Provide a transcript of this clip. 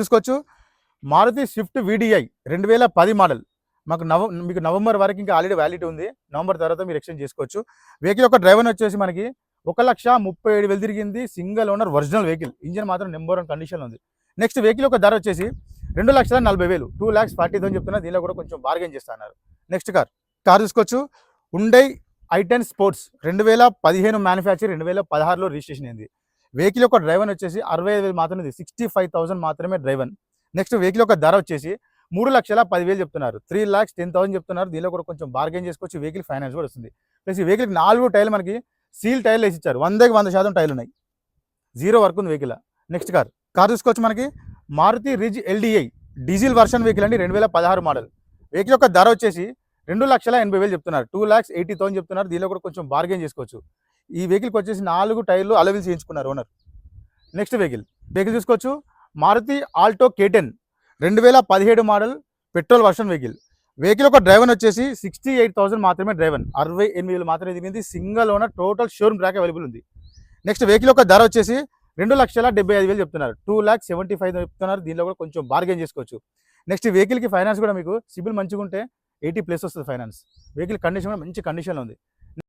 చూసుకోవచ్చు Maruti Swift VDI రెండు వేల పది మోడల్. మాకు నవ మీకు నవంబర్ వరకు ఇంకా ఆల్రెడీ వ్యాలిటీ ఉంది. నవంబర్ తర్వాత మీరు ఎక్స్చేంజ్ చేసుకోవచ్చు. వెహికల్ యొక్క డ్రైవర్ వచ్చేసి మనకి ఒక లక్ష ముప్పై ఏడు వేలు తిరిగింది. Single owner original vehicle. Engine మాత్రం నెంబర్ వన్ కండిషన్ ఉంది. నెక్స్ట్ వెహికల్ యొక్క ధర వచ్చేసి రెండు లక్షల నలభై వేలు. టూ ల్యాక్స్ ఫార్టీ థౌసండ్ చెప్తున్నా. దీనిలో కూడా కొంచెం బార్గెన్ చేస్తున్నారు నెక్స్ట్ కార్. కార్ చూసుకోవచ్చు ఉండై ఐటెన్ స్పోర్ట్స్ రెండు వేల పదిహేను మ్యానుఫ్యాక్చర్ రెండు వేల పదహారులో రిజిస్ట్రేషన్ అయింది. వెహికల్ యొక్క డ్రైవర్ వచ్చేసి అరవై ఐదు వేలు మాత్రమే సిక్స్టీ ఫైవ్ థౌసండ్ మాత్రమే డ్రైవర్ నెక్స్ట్ వెహికల్ యొక్క ధర వచ్చేసి మూడు లక్షల పదివేలు చెప్తున్నారు. త్రీ ల్యాక్స్ టెన్ థౌసండ్ చెప్తున్నారు. దీనిలో కూడా కొంచెం బార్గెన్ చేసుకోవచ్చు. వెహికల్ ఫైనాన్స్ కూడా వస్తుంది. ప్లస్ ఈ వెహికల్కి నాలుగు టైర్లు మనకి సీల్ టైర్లు వేసి ఇచ్చారు. వందకి వంద శాతం టైర్లు ఉన్నాయి. జీరో వర్క్ ఉంది వెహికల్. Next car. కార్ చూసుకోవచ్చు మనకి Maruti ritz LDI diesel version vehicle అండి. రెండు వేల పదహారు మోడల్. వెహికల్ యొక్క ధర వచ్చేసి రెండు లక్షల ఎనభై వేలు చెప్తున్నారు. టూ ల్యాక్స్ ఎయిటీ థౌసండ్ చెప్తున్నారు. దీనిలో కూడా కొంచెం బార్గెన్ చేసుకోవచ్చు. ఈ వెహికల్కి వచ్చేసి నాలుగు టైర్లు అలవిల్ చేయించుకున్నారు ఓనర్. Next vehicle. వెహికల్ చూసుకోవచ్చు. మారుతి ఆల్టో కేటెన్ రెండు వేల పదిహేడు model petrol version vehicle. Vehicle ఒక డ్రైవర్ వచ్చేసి సిక్స్టీ ఎయిట్ థౌసండ్ మాత్రమే డ్రైవర్. అరవై ఎనిమిది వేలు మాత్రమే దిగింది single owner total showroom track available ఉంది. నెక్స్ట్ వెహికల్ యొక్క ధర వచ్చేసి రెండు లక్షల డెబ్బై ఐదు వేలు చెప్తున్నారు. టూ ల్యాక్ సెవెంటీ ఫైవ్ చెప్తున్నారు. దీనిలో కూడా కొంచెం బార్గెన్ చేసుకోవచ్చు. నెక్స్ట్ వెహికల్కి ఫైనాన్స్ కూడా మీకు సిబిల్ మంచిగా ఉంటే ఎయిటీ ప్లస్ వస్తుంది ఫైనాన్స్. వెహికల్ కండిషన్ కూడా మంచి కండిషన్లో ఉంది.